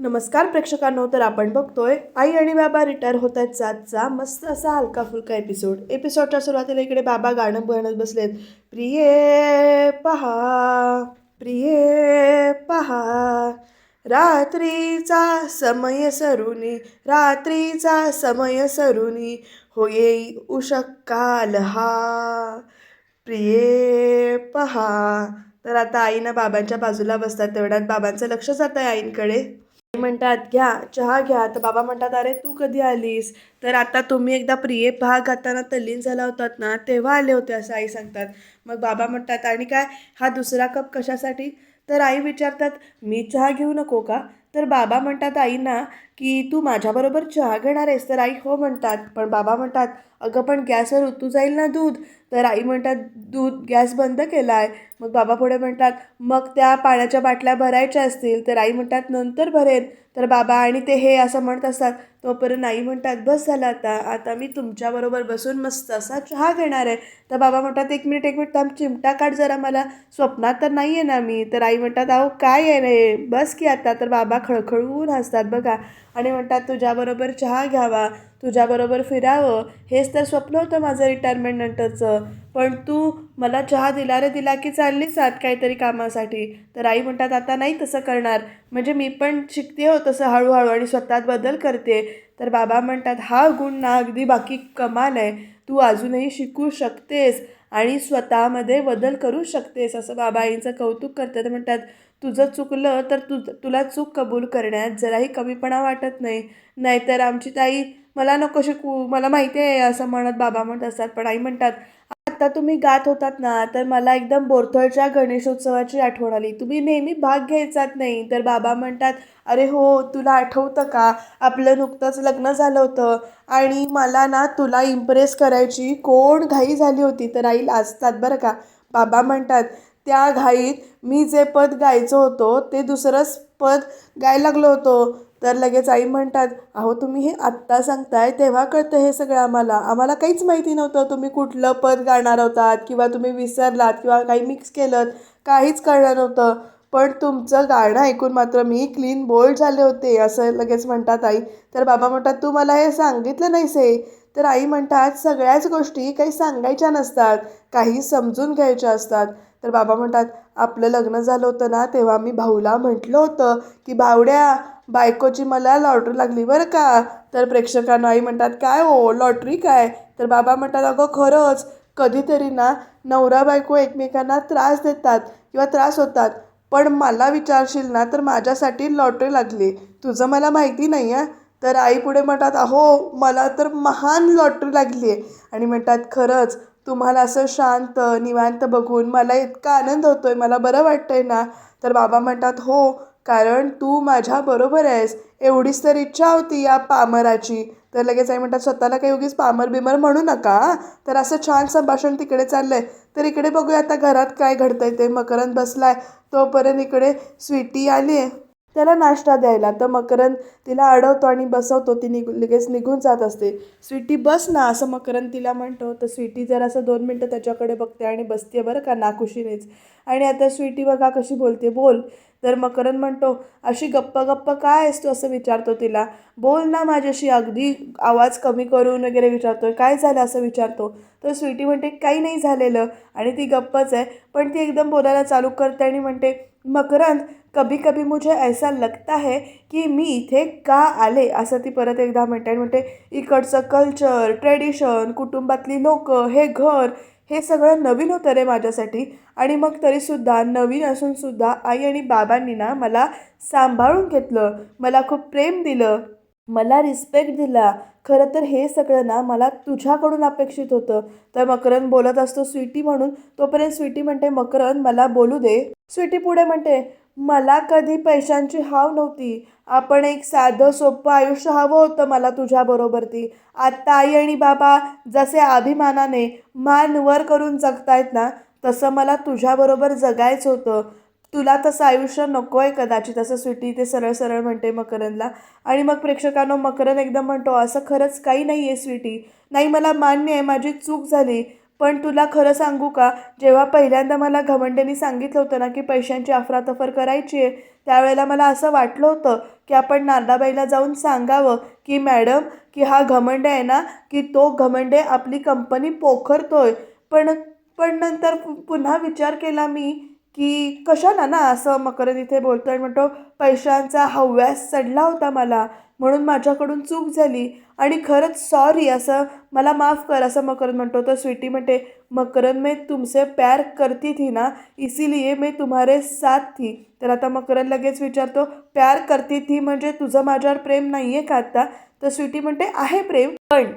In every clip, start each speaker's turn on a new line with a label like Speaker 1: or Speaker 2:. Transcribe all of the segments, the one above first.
Speaker 1: नमस्कार प्रेक्षकांनो तर आपण बघतोय आई आणि बाबा रिटायर होत आहेत सातचा मस्त असा हलका फुलका एपिसोड एपिसोडच्या सुरुवातीला इकडे बाबा गाणं म्हणत बसलेत. प्रिये पहा. प्रिये पहा. रात्रीचा समय सरुनी रात्रीचा समय सरुनी होये उषकाल हा. प्रिये पहा. तर आता आईनं बाबांच्या बाजूला बसतात तेवढ्यात बाबांचं लक्ष जात आहे आईंकडे. म्हणतात घ्या चहा घ्या. तर बाबा म्हणतात अरे तू कधी आलीस? तर आता तुम्ही एकदा प्रिये भाग गाताना तल्लीन झाला होतात ना तेव्हा आले होते असं आई सांगतात. मग बाबा म्हणतात आणि काय? हा दुसरा कप कशासाठी? तर आई विचारतात मी चहा घेऊ नको का? तर बाबा म्हणतात आईना की तू माझ्याबरोबर चहा घेणार आहेस. तर आई हो म्हणतात पण बाबा म्हणतात अगं पण गॅसवर उतू जाईल ना दूध? तर आई म्हणतात दूध गॅस बंद केला आहे मग बाबा पुढे म्हणतात मग त्या पाण्याच्या बाटल्या भरायच्या असतील. तर आई म्हणतात नंतर भरेन. तर बाबा आणि ते हे असं म्हणत असतात. तोपर्यंत आई म्हणतात बस झालं आता. आता मी तुमच्याबरोबर बसून मस्त असा चहा घेणार आहे. तर बाबा म्हणतात एक मिनिट एक मिनिट थांब चिमटा काढ जरा मला. स्वप्नात तर नाही आहे ना मी. तर आई म्हणतात अहो काय आहे रे? बस की आता. तर बाबा खळखळून हसतात बघा. आणि म्हणतात तुझ्याबरोबर चहा घ्यावा तुझ्याबरोबर फिरावं हेच तर स्वप्न होतं माझं रिटायरमेंट नंतरचं. पण तू मला चहा दिला रे दिला की चाललीच आत काहीतरी कामासाठी? तर आई म्हणतात आता नाही तसं करणार. म्हणजे मी पण शिकते हो तसं हळूहळू आणि स्वतःत बदल करते. तर बाबा म्हणतात हा गुण ना अगदी बाकी कमाल आहे. तू अजूनही शिकू शकतेस आणि स्वतःमध्ये बदल करू शकतेस. असं बाबा आईंचं कौतुक करतात. म्हणतात तुझं चुकलं तर तुझ तुला चूक कबूल करण्यात जराही कमीपणा वाटत नाही. नाहीतर आमची ताई मला नको शिकू मला माहिती आहे असं म्हणत बाबा म्हणत असतात. पण आई म्हणतात आता तुम्ही गात होतात ना तर मला एकदम बोरथळच्या गणेशोत्सवाची आठवण आली. तुम्ही नेहमी भाग घ्यायचात नाही. तर बाबा म्हणतात अरे हो तुला आठवतं का? आपलं नुकतंच लग्न झालं होतं आणि मला ना तुला इम्प्रेस करायची कोण घाई झाली होती तर आई लाजतात बरं का. बाबा म्हणतात त्या घाईत मी जे पद गायचं होतो ते दुसरंच पद गायला लागलो होतो. तर लगेच आई म्हणतात अहो तुम्ही हे आत्ता सांगताय तेव्हा कळतं हे सगळं आम्हाला. आम्हाला काहीच माहिती नव्हतं तुम्ही कुठलं पद गाणार होतात किंवा तुम्ही विसरलात किंवा काही मिक्स केलं काहीच कळलं नव्हतं. पण तुमचं गाणं ऐकून मात्र मी क्लीन बोल्ड झाले होते असं लगेच म्हणतात आई. तर बाबा म्हणतात तू मला हे सांगितलं नाहीस हे. तर आई म्हणतात सगळ्याच गोष्टी काही सांगायच्या नसतात काही समजून घ्यायच्या असतात. तर बाबा म्हणतात आपलं लग्न झालं होतं ना तेव्हा मी भाऊला म्हटलं होतं की भावड्या बायकोची मला लॉटरी लागली बरं का? तर प्रेक्षकांना आई म्हणतात काय हो लॉटरी काय? तर बाबा म्हणतात अगं खरंच कधीतरी ना नवरा बायको एकमेकांना त्रास देतात किंवा त्रास होतात. पण मला विचारशील ना तर माझ्यासाठी लॉटरी लागली. तुझं मला माहिती नाही आहे तर आई पुढे म्हणतात अहो मला तर महान लॉटरी लागली आहे आणि म्हणतात खरंच तुम्हाला असं शांत निवांत बघून मला इतका आनंद होतोय मला बरं वाटतंय ना? तर बाबा म्हणतात हो कारण तू माझ्या बरोबर आहेस. एवढीच तर इच्छा होती या पामराची. तर लगेच आई म्हणतात स्वतःला काही उगीच पामर बिमर म्हणू नका तर असं छान संभाषण तिकडे चाललंय. तर इकडे बघूया आता घरात काय घडतंय ते. मकरंद बसलाय. तोपर्यंत इकडे स्वीटी आली आहे त्याला नाश्ता द्यायला. तर मकरंद तिला अडवतो आणि बसवतो. ती निघ लगेच निघून जात असते. स्वीटी बस ना असं मकरंद तिला म्हणतो. तर स्वीटी जर असं दोन मिनटं त्याच्याकडे बघते आणि बसते बरं का नाखुशीनेच. आणि आता स्वीटी बघा कशी बोलते. बोल. तर मकरंद म्हणतो अशी गप्प गप्प काय आहेस तू? असं विचारतो तिला. बोल ना माझ्याशी अगदी आवाज कमी करून वगैरे विचारतो काय झालं? असं विचारतो. तर स्वीटी म्हणते काही नाही झालेलं. आणि ती गप्पच आहे. पण ती एकदम बोलायला चालू करते आणि म्हणते मकरंद कभी कभी मुझे ऐसा लगता है की मी इथे का आले असं ती परत एकदा म्हणते. आणि म्हणते इकडचं कल्चर ट्रेडिशन कुटुंबातली लोकं हे घर हे सगळं नवीन होतं रे माझ्यासाठी. आणि मग तरीसुद्धा नवीन असूनसुद्धा आई आणि बाबांनी ना मला सांभाळून घेतलं. मला खूप प्रेम दिलं. मला रिस्पेक्ट दिला. खरं तर हे सगळं ना मला तुझ्याकडून अपेक्षित होतं. तर मकरंद बोलत असतो स्वीटी म्हणून. तोपर्यंत स्वीटी म्हणते मकरंद मला बोलू दे. स्वीटी पुढे म्हणते मला कधी पैशांची हाव नव्हती. आपण एक साधं सोपं आयुष्य हवं होतं मला तुझ्याबरोबर ती आत्ता आई आणि बाबा जसे अभिमानाने मान वर करून जगतायत ना तसं मला तुझ्याबरोबर जगायचं होतं. तुला तसं आयुष्य नको आहे कदाचित असं स्वीटी ते सरळ सरळ म्हणते मकरंदला. आणि मग प्रेक्षकांनो मकरंद एकदम म्हणतो असं खरंच काही नाही आहे स्वीटी. नाही मला मान्य आहे माझी चूक झाली. पण तुला खरं सांगू का जेव्हा पहिल्यांदा मला घमंडेनी सांगितलं होतं ना की पैशांची अफरातफर करायची आहे त्यावेळेला मला असं वाटलं होतं की आपण नारदाबाईला जाऊन सांगावं की मॅडम की हा घमंड आहे ना की तो घमंडे आपली कंपनी पोखरतोय. पण पण नंतर पुन्हा विचार केला मी की कशाला ना असं मकरंद इथे बोलतो आणि म्हणतो पैशांचा हव्यास चढला होता मला. म्हणून माझ्याकडून चूक झाली. आणि खरंच सॉरी असं मला माफ कर असं मकरंद म्हणतो. तर स्वीटी म्हणते मकरंद मैं तुमसे प्यार करती थी ना इसीलिए मैं तुम्हारे साथ थी तर आता मकरंद लगेच विचारतो प्यार करती थी म्हणजे तुझं माझ्यावर प्रेम नाही आहे का आत्ता तर स्वीटी म्हणते आहे प्रेम. पण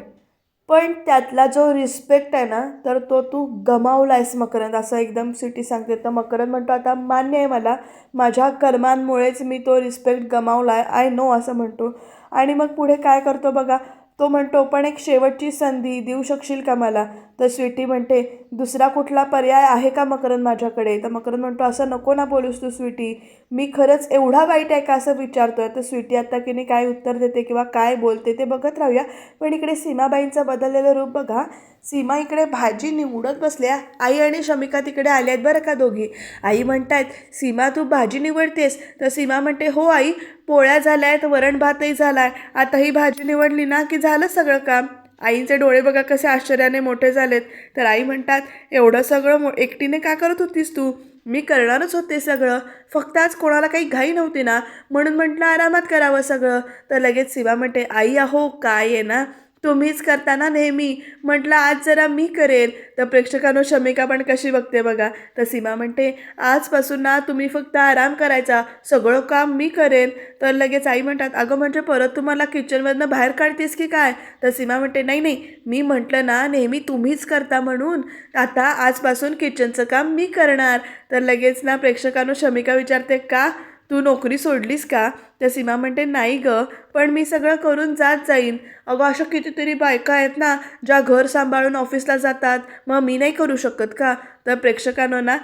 Speaker 1: पण त्यातला जो रिस्पेक्ट आहे ना तर तो तू गमावला आहेस मकरंद असं एकदम सिटी सांगते. तर मकरंद म्हणतो आता मान्य आहे मला माझ्या कर्मांमुळेच मी तो रिस्पेक्ट गमावला आहे आय नो असं म्हणतो. आणि मग पुढे काय करतो बघा तो म्हणतो पण एक शेवटची संधी देऊ शकशील का मला? तर स्वीटी म्हणते दुसरा कुठला पर्याय आहे का मकरंद माझ्याकडे? तर मकरंद म्हणतो असं नको ना बोलूस तू स्वीटी. मी खरंच एवढा वाईट आहे का असं विचारतोय? तर स्वीटी आता की नाही काय उत्तर देते किंवा काय बोलते ते बघत राहूया. पण इकडे सीमाबाईंचं बदललेलं रूप बघा. सीमा इकडे भाजी निवडत बसल्या. आई आणि शमिका तिकडे आल्या आहेत बरं का दोघी? आई म्हणतायत सीमा तू भाजी निवडतेस? तर सीमा म्हणते हो आई पोळ्या झाल्या आहेत वरण भातही झाला आहे आता ही भाजी निवडली ना की झालं सगळं काम? आईंचे डोळे बघा कसे आश्चर्याने मोठे झालेत. तर आई म्हणतात एवढं सगळं मो एकटीने का करत होतीस तू? मी करणारच होते सगळं. फक्त आज कोणाला काही घाई नव्हती ना? म्हणून म्हटलं आरामात करावं सगळं. तर लगेच शिवा म्हणते आई अहो काय आहे ना? तुम्हीच करताना नेहमी. म्हटलं आज जरा मी करेल. तर प्रेक्षकांनो शमिका पण कशी बघते बघा. तर सीमा म्हणते आजपासून ना तुम्ही फक्त आराम करायचा. सगळं काम मी करेन. तर लगेच आई म्हणतात अगं म्हणजे परत तुम्हाला किचनमधनं बाहेर काढतेस की काय? तर सीमा म्हणते नाही नाही. मी म्हटलं ना नेहमी तुम्हीच करता म्हणून. आता आजपासून किचनचं काम मी करणार. तर लगेच ना प्रेक्षकांनो शमिका विचारते का तू नोकरी सोडलीस का? तर सीमा म्हणते नाही गं पण मी सगळं करून जात जाईन. अगं अशा कितीतरी बायका आहेत ना ज्या घर सांभाळून ऑफिसला जातात. मग मी नाही करू शकत का? तर प्रेक्षकांनो ना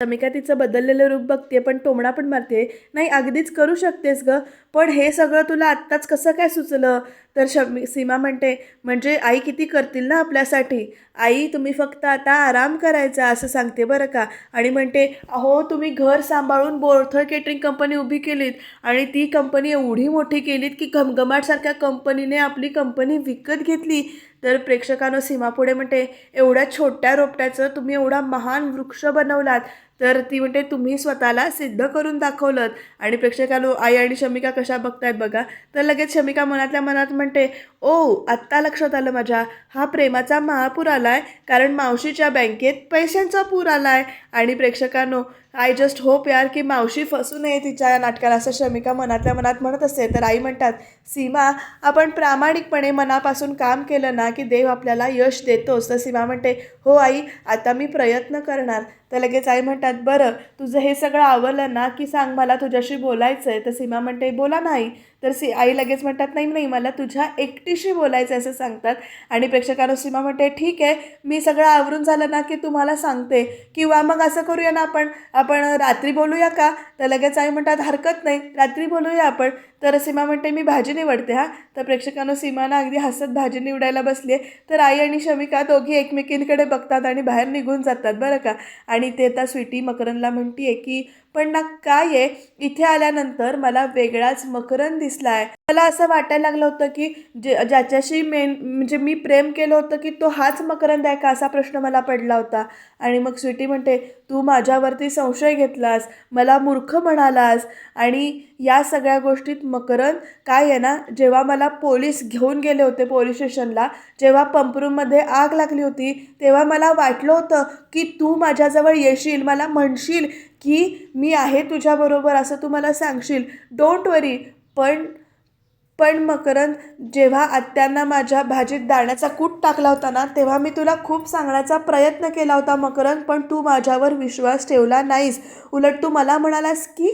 Speaker 1: शमिका तिचं बदललेलं रूप बघते पण टोमणा पण मारते. नाही अगदीच करू शकतेस ग पण हे सगळं तुला आत्ताच कसं काय सुचलं? तर शमी सीमा म्हणते म्हणजे आई किती करतील ना आपल्यासाठी? आई तुम्ही फक्त आता आराम करायचा असं सांगते बरं का. आणि म्हणते अहो तुम्ही घर सांभाळून बोरथळ केटरिंग कंपनी उभी केलीत आणि ती कंपनी एवढी मोठी केलीत की घमघमाटसारख्या कंपनीने आपली कंपनी विकत घेतली. तर प्रेक्षकानं सीमा पुढे म्हणते एवढ्या छोट्या रोपट्याचं तुम्ही एवढा महान वृक्ष बनवलात तर ती म्हणते तुम्ही स्वतःला सिद्ध करून दाखवलं आणि प्रेक्षकांनो आई आणि शमिका कशा बघतायत बघा. तर लगेच शमिका मनातल्या मनात म्हणते ओ आत्ता लक्षात आलं माझ्या. हा प्रेमाचा महापूर आला आहे कारण मावशीच्या बँकेत पैशांचा पूर आलाय. आणि प्रेक्षकांनो आय जस्ट होप यार की मावशी फसू नये तिच्या या नाटकाला असं शमिका मनातल्या मनात म्हणत असते. तर आई म्हणतात सीमा आपण प्रामाणिकपणे मनापासून काम केलं ना की देव आपल्याला यश देतोच. तर सीमा म्हणते हो आई आता मी प्रयत्न करणार. तर लगेच आई म्हणतात बरं तुझं हे सगळं आवडलं ना की सांग मला तुझ्याशी बोलायचं आहे तर सीमा म्हणते बोला नाही तर सी आई लगेच म्हणतात नाही नाही मला तुझ्या एकटीशी बोलायचं आहे असं सांगतात. आणि प्रेक्षकांना सीमा म्हणते ठीक आहे मी सगळं आवरून झालं ना की तुम्हाला सांगते. किंवा मग असं करूया ना आपण? आपण रात्री बोलूया का? तर लगेच आई म्हणतात हरकत नाही रात्री बोलूया आपण. तर सीमा म्हणते मी भाजी निवडते हा. तर प्रेक्षकांना सीमाना अगदी हसत भाजी निवडायला बसली आहे. तर आई आणि शमिका दोघी एकमेकींकडे बघतात आणि बाहेर निघून जातात बरं का? आणि ते आता स्वीटी मकरनला आहे की पण ना काय आहे इथे आल्यानंतर मला वेगळाच मकरन दिसला आहे मला असं वाटायला लागलं होतं की जे ज्याच्याशी मेन म्हणजे मी प्रेम केलं होतं की तो हाच मकरंद आहे का असा प्रश्न मला पडला होता. आणि मग स्वीटी म्हणते तू माझ्यावरती संशय घेतलास मला मूर्ख म्हणालास आणि या सगळ्या गोष्टीत मकरंद काय आहे ना जेव्हा मला पोलीस घेऊन गेले होते पोलीस स्टेशनला जेव्हा पंपरूममध्ये आग लागली होती तेव्हा मला वाटलं होतं की तू माझ्याजवळ येशील मला म्हणशील की मी आहे तुझ्याबरोबर असं तू मला सांगशील. डोंट वरी पण पण मकरंद जेव्हा आत्यांना माझ्या भाजीत दाण्याचा कूट टाकला होता ना तेव्हा मी तुला खूप सांगण्याचा प्रयत्न केला होता मकरंद पण तू माझ्यावर विश्वास ठेवला नाहीस. उलट तू मला म्हणालास की?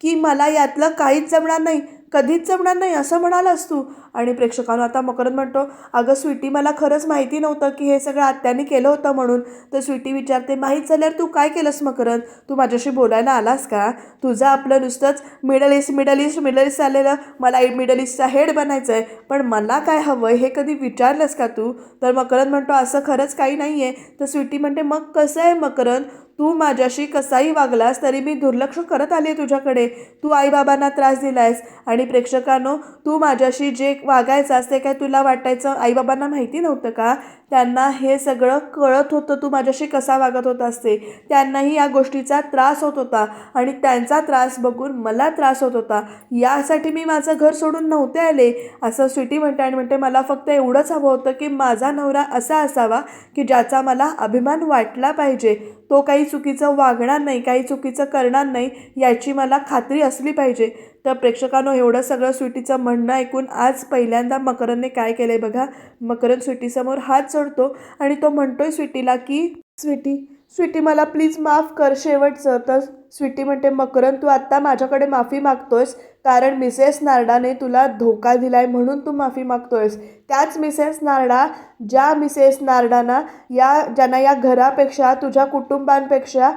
Speaker 1: की मला यातलं काहीच जमणार नाही कधीच जमणार नाही असं म्हणालास तू. आणि प्रेक्षकांनो आता मकरंद म्हणतो अगं स्वीटी मला खरंच माहिती नव्हतं की हे सगळं आत्याने केलं होतं म्हणून. तर स्वीटी विचारते माहीत झाल्यावर तू काय केलंस मकरंद? तू माझ्याशी बोलायला आलास का? तुझं आपलं नुसतंच middle east middle east middle east आलेलं मला मिडल ईस्टचा हेड बनायचं आहे पण मला काय हवं आहे हे कधी विचारलंस का तू? तर मकरंद म्हणतो असं खरंच काही नाही आहे तर स्वीटी म्हणते मग कसं आहे मकरंद? तू माझ्याशी कसाही वागलास तरी मी दुर्लक्ष करत आले तुझ्याकडे. तू आईबाबांना त्रास दिलायस आणि प्रेक्षकांनो तू माझ्याशी जे वागायचास ते काय तुला वाटायचं? आईबाबांना माहिती नव्हतं का? त्यांना हे सगळं कळत होतं तू माझ्याशी कसा वागत होतास ते त्यांनाही या गोष्टीचा त्रास होत होता आणि त्यांचा त्रास बघून मला त्रास होत होता. यासाठी मी माझं घर सोडून नव्हते आले. असं स्वीटी म्हणते आणि म्हणते मला फक्त एवढंच हवं होतं की माझा नवरा असा असावा की ज्याचा मला अभिमान वाटला पाहिजे. तो काही चुकीचं वागणार नाही काही चुकीचं करणार नाही याची मला खात्री असली पाहिजे. तर प्रेक्षकांनो एवढं सगळं स्वीटीचं म्हणणं ऐकून आज पहिल्यांदा मकरनने काय केलं आहे बघा? मकरन स्वीटीसमोर हात जोडतो आणि तो म्हणतोय स्वीटीला की स्वीटी स्वीटी मला प्लीज माफ कर शेवटचं तर स्वीटी म्हणते मकरन तू आत्ता माझ्याकडे माफी मागतोयस कारण मिसेस नारडाने तुला धोका दिलाय म्हणून तू माफी मागतोयस. त्याच मिसेस नारडा ज्या मिसेस नारडाना या ज्यांना या घरापेक्षा तुझ्या कुटुंबांपेक्षा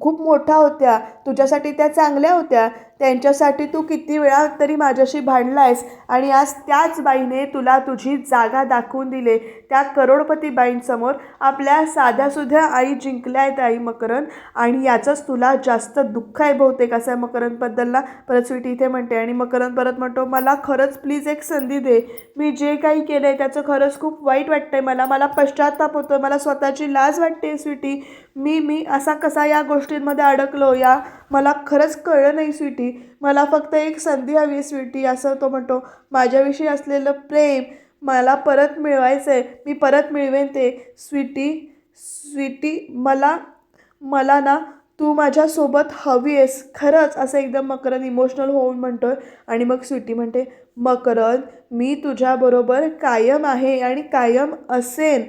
Speaker 1: खूप मोठ्या होत्या तुझ्यासाठी त्या चांगल्या होत्या त्यांच्यासाठी तू किती वेळा तरी माझ्याशी भांडलायस आणि आज त्याच बाईने तुला तुझी जागा दाखवून दिले. त्या करोडपती बाईंसमोर आपल्या साध्यासुध्या आई जिंकल्या आहेत आई मकरन आणि याचंच तुला जास्त दुःख आहे बहुतेक असं आहे मकरंदबद्दलला. परत स्वीटी इथे म्हणते आणि मकरंद परत म्हणतो मला खरंच प्लीज एक संधी दे. मी जे काही केलं आहे त्याचं खरंच खूप वाईट वाटतं आहे मला. मला पश्चाताप होतो मला स्वतःची लाज वाटते स्वीटी. मी मी असा कसा या गोष्टींमध्ये अडकलो या? मला खरंच कळलं नाही स्वीटी. मला फक्त एक संधी हवी आहे स्वीटी असं तो म्हणतो. माझ्याविषयी असलेलं प्रेम मला परत मिळवायचं आहे मी परत मिळवेन ते. स्वीटी स्वीटी मला मला ना तू माझ्यासोबत हवी आहेस. खरंच असं एकदम मकरन इमोशनल होऊन म्हणतो आहे आणि मग स्वीटी म्हणते मकरन मी तुझ्याबरोबर कायम आहे आणि कायम असेन.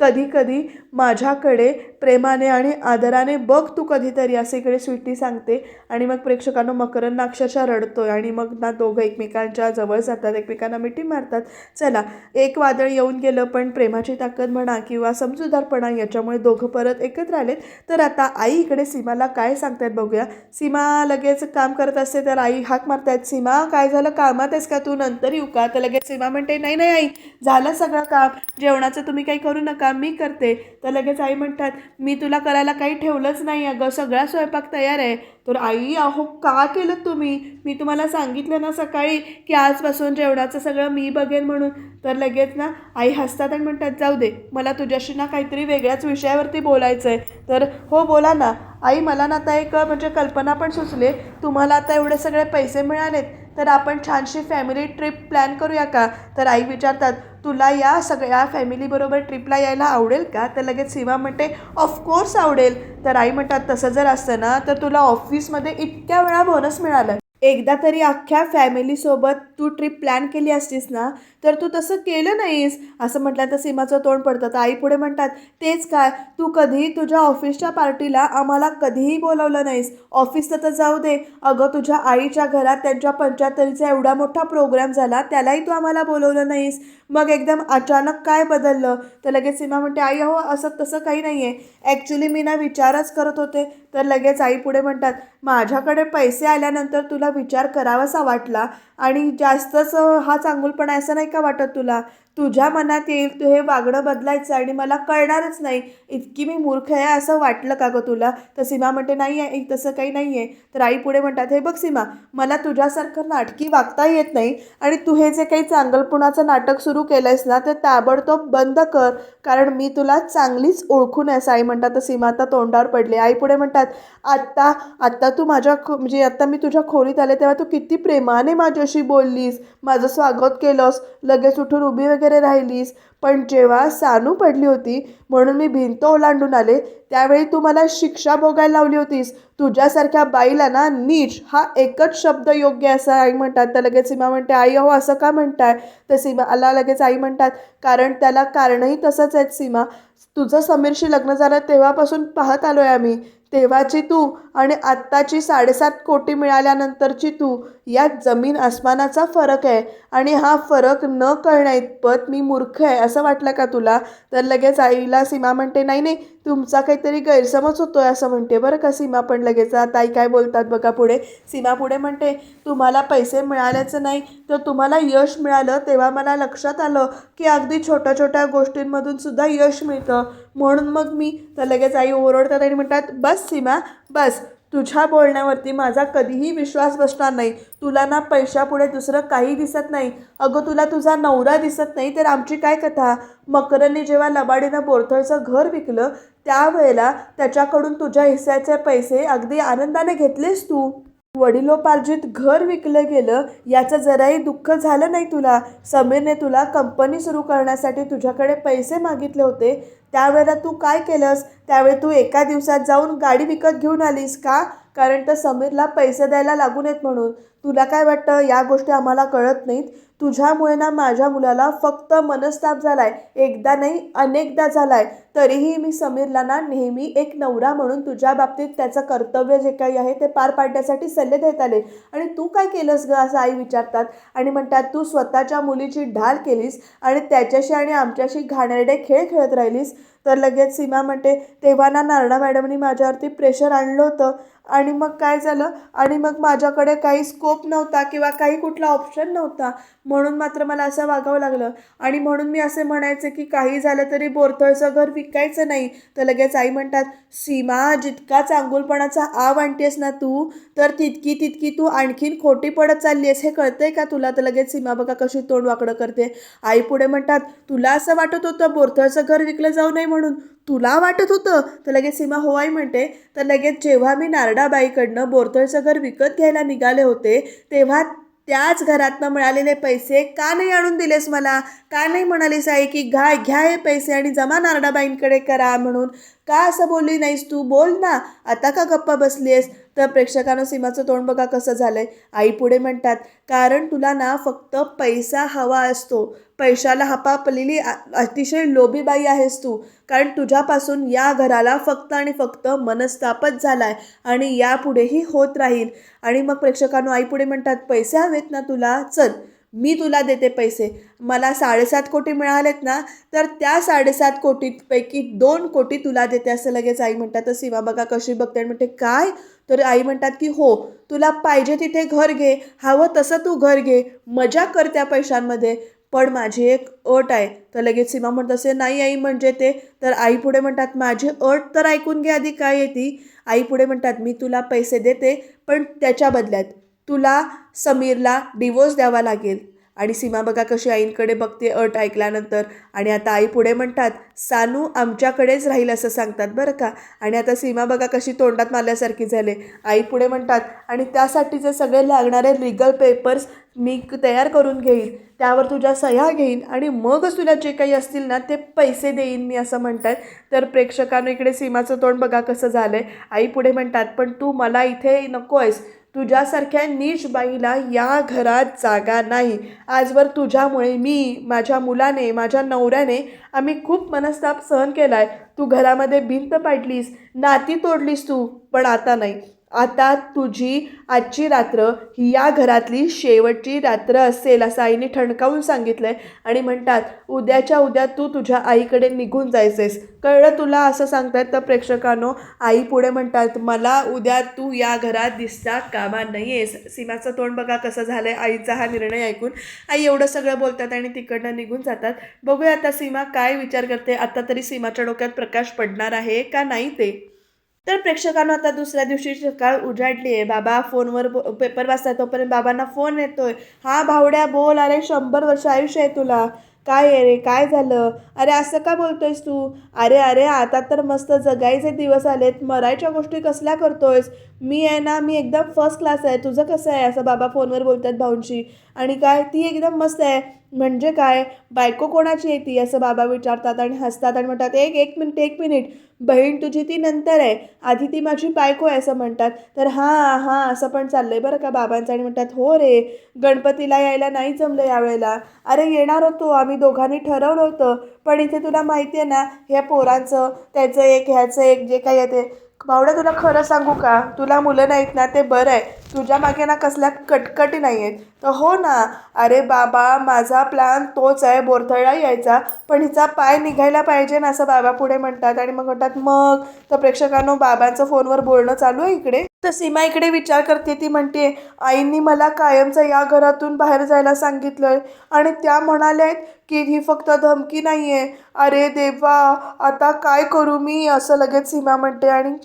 Speaker 1: कधीकधी माझ्याकडे प्रेमाने आणि आदराने बघ तू कधीतरी असे इकडे स्वीटी सांगते. आणि मग प्रेक्षकांना मकरंद अक्षरशः आहे आणि मग ना दोघं एकमेकांच्या जवळ जातात एकमेकांना मिठी मारतात. चला एक वादळ येऊन गेलं पण प्रेमाची ताकद म्हणा किंवा समजूदारपणा याच्यामुळे दोघं परत एकत्र आलेत. तर आता आई इकडे सीमाला काय सांगतायत बघूया. सीमा लगेच काम करत असते तर आई हाक मारतायत सीमा काय झालं? कामात आहेस का तू? नंतर येऊ का तर लगेच सीमा म्हणते नाही नाही आई झालं सगळं काम. जेवणाचं तुम्ही काही करू नका. मी करते. तर लगेच आई म्हणतात मी तुला करायला काही ठेवलंच नाही अगं सगळा स्वयंपाक तयार आहे. तर आई अहो का केलं तुम्ही? मी तुम्हाला सांगितलं ना सकाळी की आजपासून जेवणाचं सगळं मी बघेन म्हणून. तर लगेच ना आई हसतात आणि म्हणतात जाऊ दे मला तुझ्याशी ना काहीतरी वेगळ्याच विषयावरती बोलायचं आहे तर हो बोला ना. आई मला ना आता एक म्हणजे कल्पना पण सुचले. तुम्हाला आता एवढे सगळे पैसे मिळालेत. तर आपण छानशी फॅमिली ट्रिप प्लॅन करूया का? तर आई विचारतात तुला या सगळ्या फॅमिलीबरोबर ट्रिपला यायला आवडेल का? तर लगेच सीमा म्हणते ऑफकोर्स आवडेल. तर आई म्हणतात तसं जर असतं ना तर तुला ऑफिसमध्ये इतक्या वेळा बोनस मिळालं. एकदा तरी अख्ख्या फॅमिलीसोबत तू ट्रिप प्लॅन केली असतीस ना तर तू तसं केलं नाहीस. असं म्हटलं तर सीमाचं तोंड पडतं. तर आई पुढे म्हणतात तेच काय? तू कधीही तुझ्या ऑफिसच्या पार्टीला आम्हाला कधीही बोलवलं नाहीस. ऑफिसचं तर जाऊ दे. अगं तुझ्या आईच्या घरात त्यांच्या पंच्याहत्तरीचा एवढा मोठा प्रोग्राम झाला त्यालाही तू आम्हाला बोलवलं नाहीस. मग एकदम अचानक काय बदललं? तर लगेच सीमा म्हणते आई अहो असं तसं काही नाही आहे ॲक्च्युली मी ना विचारच करत होते. तर लगेच आई पुढे म्हणतात माझ्याकडे पैसे आल्यानंतर तुला विचार करावासा वाटला. आणि जास्तच हा चांगुलपणा आहे असं नाही का वाटत तुला? तुझ्या मनात येईल तू हे वागणं बदलायचं आणि मला कळणारच नाही. इतकी मी मूर्ख आहे असं वाटलं का गं तुला? तर सीमा म्हणते नाही आहे तसं काही नाही आहे तर आई पुढे म्हणतात हे बघ सीमा मला तुझ्यासारखं नाटकी वागता येत नाही आणि तू हे जे काही चांगलपणाचं नाटक सुरू केलं आहेस ना ते ताबडतोब बंद कर कारण मी तुला चांगलीच ओळखून आहेस आई म्हणतात तर सीमा आता तोंडावर पडली. आई पुढे म्हणतात आत्ता आत्ता तू माझ्या खो म्हणजे आत्ता मी तुझ्या खोलीत आले तेव्हा तू किती प्रेमाने माझ्याशी बोललीस माझं स्वागत केलंस लगेच उठून उभी वगैरे वगैरे राहिलीस पण जेव्हा सानू पडली होती म्हणून मी भिंत ओलांडून आले त्यावेळी तू मला शिक्षा भोगायला लावली होतीस. तुझ्यासारख्या बाईला ना नीच हा एकच शब्द योग्य असा आई म्हणतात. तर लगेच सीमा म्हणते आई अहो असं का म्हणताय? तर सीमाला लगेच आई म्हणतात कारण त्याला कारणही तसंच आहेत सीमा. तुझं समीरशी लग्न झालं तेव्हापासून पाहत आलो आहे आम्ही. तेव्हाची तू आणि आत्ताची साडेसात कोटी मिळाल्यानंतरची तू यात जमीन आसमानाचा फरक आहे आणि हा फरक न कळण्या इतपत मी मूर्ख आहे असं वाटलं का तुला? तर लगेच आईला सीमा म्हणते नाही नाही तुमचा काहीतरी गैरसमज होतो आहे असं म्हणते. बरं का सीमा पण लगेच आता आई काय बोलतात बघा पुढे. सीमा पुढे म्हणते तुम्हाला पैसे मिळाल्याचं नाही तर तुम्हाला यश मिळालं. तेव्हा मला लक्षात आलं की अगदी छोट्या छोट्या गोष्टींमधून सुद्धा यश मिळतं. म्हणून मग मी तर लगेच आई ओरडतात आणि म्हणतात बस सीमा बस. तुझ्या बोलण्यावरती माझा कधीही विश्वास बसणार नाही. तुला ना पैशापुढे दुसरं काही दिसत नाही. अगं तुला तुझा नवरा दिसत नाही तर आमची काय कथा? मकरने जेव्हा लबाडीनं बोरथळचं घर विकलं त्यावेळेला त्याच्याकडून तुझ्या हिस्स्याचे पैसे अगदी आनंदाने घेतलेस तू? वडिलोपार्जित घर विकलं गेलं याचं जराही दुःख झालं नाही तुला? समीरने तुला कंपनी सुरू करण्यासाठी तुझ्याकडे पैसे मागितले होते. त्यावेळेला तू काय केलंस? त्यावेळी तू एका दिवसात जाऊन गाडी विकत घेऊन आलीस का? कारण तर समीरला पैसे द्यायला लागू नयेत म्हणून. तुला काय वाटतं? या गोष्टी आम्हाला कळत नाहीत. तुझ्यामुळे ना माझ्या मुलाला फक्त मनस्ताप झाला आहे एकदा नाही अनेकदा झाला आहे तरीही मी समीरला ना नेहमी एक नवरा म्हणून तुझ्या बाबतीत त्याचं कर्तव्य जे काही आहे ते पार पाडण्यासाठी सल्ले देत आले. आणि तू काय केलंस ग असं आई विचारतात? आणि म्हणतात तू स्वतःच्या मुलीची ढाल केलीस आणि त्याच्याशी आणि आमच्याशी घाणेरडे खेळ खेळत राहिलीस. तर लगेच सीमा म्हणते तेव्हा ना नारणा मॅडमनी माझ्यावरती प्रेशर आणलं होतं. आणि मग काय झालं? आणि मग माझ्याकडे काही स्कोप नव्हता किंवा काही कुठला ऑप्शन नव्हता. म्हणून मात्र मला असं वागावं लागलं. आणि म्हणून मी असे म्हणायचे की काही झालं तरी बोरथळचं घर विकायचं नाही. तर लगेच आई म्हणतात सीमा जितका चांगुलपणाचा आव आणतेस ना तू तर तितकी तितकी तू आणखीन खोटी पडत चालली आहेस हे कळतंय का तुला? तर लगेच सीमा बघा कशी तोंड वाकडं करते. आई पुढे म्हणतात तुला असं वाटत होतं बोरथळचं घर विकलं जाऊ नये म्हणून? तुला वाटत होतं? तर लगेच सीमा हो आई म्हणते तर लगेच जेव्हा मी नारडाबाईकडनं बोरथळचं घर विकत घ्यायला निघाले होते तेव्हा त्याच घरातनं मिळालेले पैसे का नाही आणून दिलेस मला? का नाही म्हणालीस आई की घा घ्या हे पैसे आणि जमा नारडाबाईंकडे करा म्हणून? का असं बोलली नाहीस तू? बोल ना. आता का गप्पा बसलीस तर प्रेक्षकानं सीमाचं तोंड बघा कसं झालंय. आई पुढे म्हणतात कारण तुला ना फक्त पैसा हवा असतो. पैशाला हपापलेली अतिशय लोभी बाई आहेस तू. कारण तुझ्यापासून या घराला फक्त आणि फक्त मनस्तापच झाला आहे आणि यापुढेही होत राहील. आणि मग प्रेक्षकांनो आई पुढे म्हणतात पैसे हवेत ना तुला? चल मी तुला देते पैसे. मला साडेसात कोटी मिळालेत ना तर त्या साडेसात कोटीपैकी दोन कोटी तुला देते. असं लगेच आई म्हणतात. तर सीमा बघा कशी बघते आणि म्हणते काय? तर आई म्हणतात की हो तुला पाहिजे तिथे घर घे हवं तसं तू घर घे मजा कर त्या पैशांमध्ये. पण माझी एक अट आहे. तर लगेच सीमा म्हणत असे नाही आई म्हणजे ते. तर आई पुढे म्हणतात माझी अट तर ऐकून घे आधी काय येते आई पुढे म्हणतात मी तुला पैसे देते पण त्याच्या बदल्यात. तुला समीरला डिवोर्स द्यावा लागेल. आणि सीमा बघा कशी आईंकडे बघते अट ऐकल्यानंतर. आणि आता आई पुढे म्हणतात सानू आमच्याकडेच राहील असं सांगतात बरं का? आणि आता सीमा बघा कशी तोंडात मारल्यासारखी झाले. आई पुढे म्हणतात आणि त्यासाठीचे सगळे लागणारे लिगल पेपर्स मी तयार करून घेईन त्यावर तुझ्या सह्या घेईन आणि मगच तुला जे काही असतील ना ते पैसे देईन मी असं म्हणतात तर प्रेक्षकांनो इकडे सीमाचं तोंड बघा कसं झालं आहे आई पुढे म्हणतात पण तू मला इथे नको आहेस. तुझ्यासारख्या नीच बाईला या घरात जागा नाही. आजवर तुझ्यामुळे मी माझ्या मुलाने माझ्या नवऱ्याने आम्ही खूप मनस्ताप सहन केला आहे तू घरामध्ये भिंत पाडलीस नाती तोडलीस तू पण आता नाही. आता तुझी आजची रात्र ही या घरातली शेवटची रात्र असेल असं आईने ठणकावून सांगितलं आहे आणि म्हणतात उद्याच्या उद्या तू तुझ्या आईकडे निघून जायचेस कळलं तुला असं सांगतायत तर प्रेक्षकांनो? आई पुढे म्हणतात मला उद्या तू या घरात दिसता कामा नाही आहेस सीमाचं तोंड बघा कसं झालं आहे आईचा हा निर्णय ऐकून. आई एवढं सगळं बोलतात आणि तिकडनं निघून जातात. बघूया आता सीमा काय विचार करते. आता तरी सीमाच्या डोक्यात प्रकाश पडणार आहे का नाही ते. तर प्रेक्षकांना आता दुसऱ्या दिवशी सकाळ उजाडली आहे. बाबा फोनवर बो- पेपर वाचताय तोपर्यंत बाबांना फोन येतोय. हा भावड्या बोल अरे शंभर वर्ष आयुष्य आहे तुला. काय आहे रे काय झालं? अरे असं का बोलतोयस तू? अरे अरे आता तर मस्त जगायचे दिवस आलेत. मरायच्या गोष्टी कसल्या करतोयस? मी आहे ना मी एकदम फर्स्ट क्लास आहे. तुझं कसं आहे? असं बाबा फोनवर बोलतात भाऊंशी. आणि काय? ती एकदम मस्त आहे. म्हणजे काय? बायको कोणाची आहे ती? असं बाबा विचारतात आणि हसतात आणि म्हणतात एक एक मिनिट एक मिनिट. बहीण तुझी ती नंतर आहे. आधी ती माझी बायको आहे असं म्हणतात. तर हां हां असं पण चाललं आहे बरं का बाबांचं. आणि म्हणतात हो रे गणपतीला यायला नाही जमलं यावेळेला. अरे येणार होतो. आम्ही दोघांनी ठरवलं होतं. पण इथे तुला माहिती आहे ना ह्या पोरांचं त्याचं एक ह्याचं एक जे काही आहे ते भावड्या तुला खरं सांगू का? तुला मुलं नाहीत ना ते बरं आहे. तुझ्या मागे ना कसल्या कटकटी नाही आहेत तर हो ना. अरे बाबा माझा प्लॅन तोच आहे. बोरथळा यायचा. पण हिचा पाय निघायला पाहिजे ना असं बाबा पुढे म्हणतात. आणि मग म्हणतात मग? तर प्रेक्षकांनो बाबांचं फोनवर बोलणं चालू आहे इकडे. तर सीमा इकडे विचार करते. ती म्हणते आईंनी मला कायमचं या घरातून बाहेर जायला सांगितलं आहे आणि त्या म्हणाल्या आहेत की ही फक्त धमकी नाही आहे अरे देवा आता काय करू मी? असं लगेच सीमा म्हणते आणि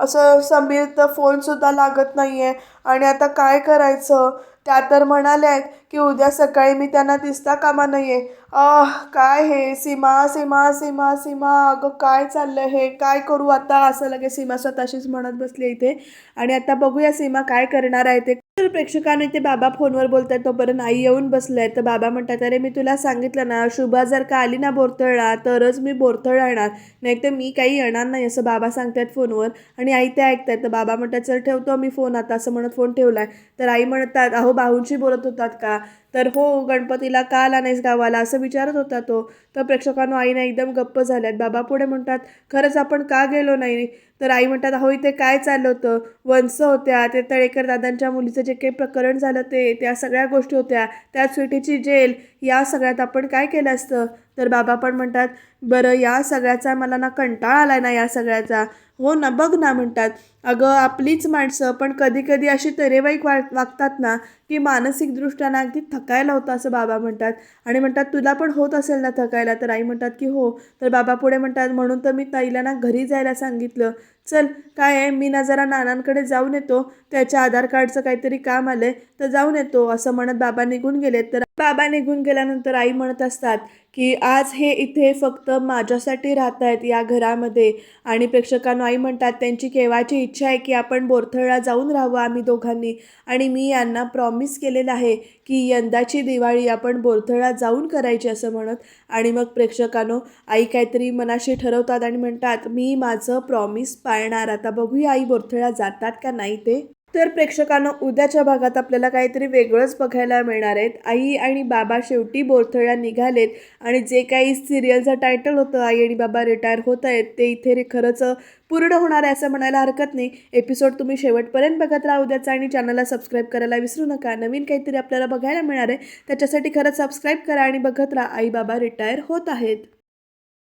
Speaker 1: असं समीर तर फोनसुद्धा लागत नाही आहे आणि आता काय करायचं? त्या तर म्हणाल्या आहेत की उद्या सकाळी मी त्यांना दिसता कामा नाही आहे आह काय हे? सीमा सीमा सीमा सीमा अगं काय चाललं हे? काय करू आता? असं लगेच सीमा स्वतःशीच म्हणत बसली इथे. आणि आता बघूया सीमा काय करणार आहे ते तर प्रेक्षकांनी ते बाबा फोनवर बोलतात तोपर्यंत आई येऊन बसले तर बाबा म्हणतात अरे मी तुला सांगितलं ना शुभा जर का आली ना बोरथळला तरच मी बोरथळ येणार नाही तर मी काही येणार नाही असं बाबा सांगतात फोनवर. आणि आई ते ऐकतात तर बाबा म्हणतात चल ठेवतो मी फोन आता असं म्हणत फोन ठेवलाय. तर आई म्हणतात अहो बाहूंशी बोलत होतात का? तर हो गणपतीला का आला नाहीस गावाला? असं विचारत होता तो. तर प्रेक्षकांनो आईने एकदम गप्प झाल्यात. बाबा पुढे म्हणतात खरंच आपण का गेलो नाही? तर आई म्हणतात अहो इथे काय चाललं होतं? वंस होत्या ते तळेकर दादांच्या मुलीचं जे काही प्रकरण झालं ते त्या सगळ्या गोष्टी होत्या. त्या स्वीटीची जेल या सगळ्यात आपण काय केलं असतं? तर बाबा पण म्हणतात बरं या सगळ्याचा मला ना कंटाळा आला ना या सगळ्याचा. हो ना बघ ना म्हणतात. अगं आपलीच माणसं पण कधी कधी अशी तरेवाईक वा वागतात ना की मानसिकदृष्ट्या ना अगदी थकायला होतं असं बाबा म्हणतात. आणि म्हणतात तुला पण होत असेल ना थकायला तर आई म्हणतात की हो. तर बाबा पुढे म्हणतात म्हणून तर मी ताईला ना घरी जायला सांगितलं. चल काय आहे? मी ना जरा नानांकडे जाऊन येतो. त्याच्या आधार कार्डचं काहीतरी काम आलंय तर जाऊन येतो असं म्हणत बाबा निघून गेलेत. तर बाबा निघून गेल्यानंतर आई म्हणत असतात की आज हे इथे फक्त माझ्यासाठी राहत आहेत या घरामध्ये. आणि प्रेक्षकांनो आई म्हणतात त्यांची केव्हाची इच्छा आहे की आपण बोरथळला जाऊन राहावं आम्ही दोघांनी. आणि मी यांना प्रॉमिस केलेलं आहे की यंदाची दिवाळी आपण बोरथळला जाऊन करायची असं म्हणत. आणि मग प्रेक्षकांनो आई काहीतरी मनाशी ठरवतात आणि म्हणतात मी माझं प्रॉमिस पाळणार. आता बघूया आई बोरथळला जातात का नाही ते. तर प्रेक्षकांना उद्याच्या भागात आपल्याला काहीतरी वेगळंच बघायला मिळणार आहेत आई आणि बाबा शेवटी बोरथळ्या निघालेत आणि जे काही सिरियलचं टायटल होतं आई आणि बाबा रिटायर होत आहेत ते इथे रे खरंच पूर्ण होणार आहे असं म्हणायला हरकत नाही. एपिसोड तुम्ही शेवटपर्यंत बघत राहा उद्याचा आणि चॅनलला सबस्क्राईब करायला विसरू नका. नवीन काहीतरी आपल्याला बघायला मिळणार आहे त्याच्यासाठी खरंच सबस्क्राईब करा आणि बघत राहा. आई बाबा रिटायर होत आहेत.